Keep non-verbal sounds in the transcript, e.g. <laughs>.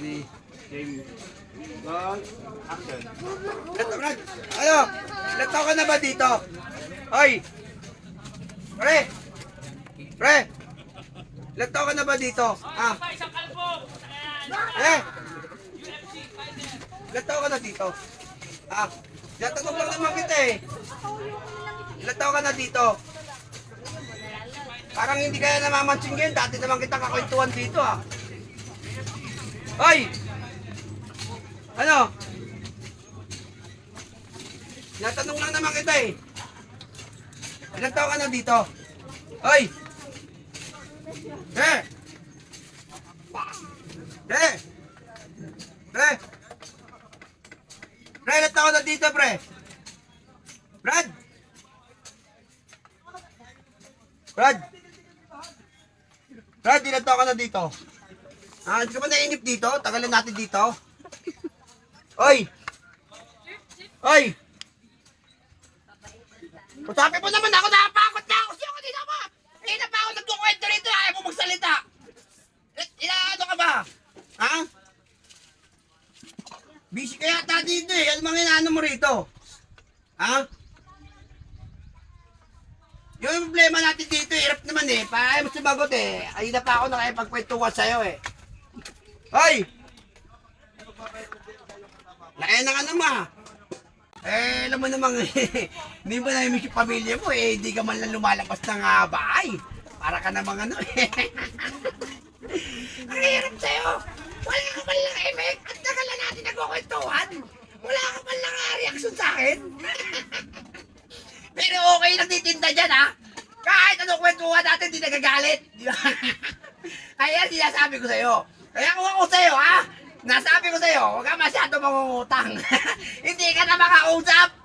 Ready? Game. One. Action. Brad. Ano? Leto ka na ba dito? Hoy! Pre! Pre! Leto ka na ba dito? Ah? Eh! Leto ka na dito? Ah? Natanong lang naman kita eh. Leto ka na dito? Parang hindi kaya namamansin ngayon. Dati naman kita kakwentuhan dito ah. Hoy! Ano? Natanong lang naman kita eh. Ilang taon ka na dito? Hoy! Eh! Eh! Pre! Pre, ilang taon na dito, pre? Brad! Brad! Brad, ilang taon ka na dito? Ah, hindi ka ba nainip dito? Tagalan natin dito. Hoy! Hoy! Usapin mo naman ako, nakapakot na ako sa'yo kanina pa! Eh, na pa ako nagkukwento rito, ayaw mo magsalita! Eh, Inaano ka ba? Ha? Busy ka yata dito eh, ano mga inaano mo rito? Ha? Yung problema natin dito, eh, hirap naman eh, para ayaw mo sumagot eh. Ayun na pa ako nakipagkwentuhan sa'yo eh. Hoy! Laya na ka naman. Eh, alam mo namang, <laughs> hindi mo na yung pamilya mo eh, hindi ka man lang lumalabas ng ah, bahay. Para ka namang ano eh. <laughs> Ang hirap sa'yo. Wala ka man lang emek. At tagal na natin nagkukwentuhan. Wala ka man lang ah, reaction sa akin. <laughs> Pero okay lang titinda dyan ha. Kahit ano kwentuhan natin, hindi nagagalit. Kaya sinasabi ko sa'yo. Kaya kung ako sa'yo ha, nasabi ko sa'yo, huwag ka masyado mangungutang. <laughs> hindi ka na makausap.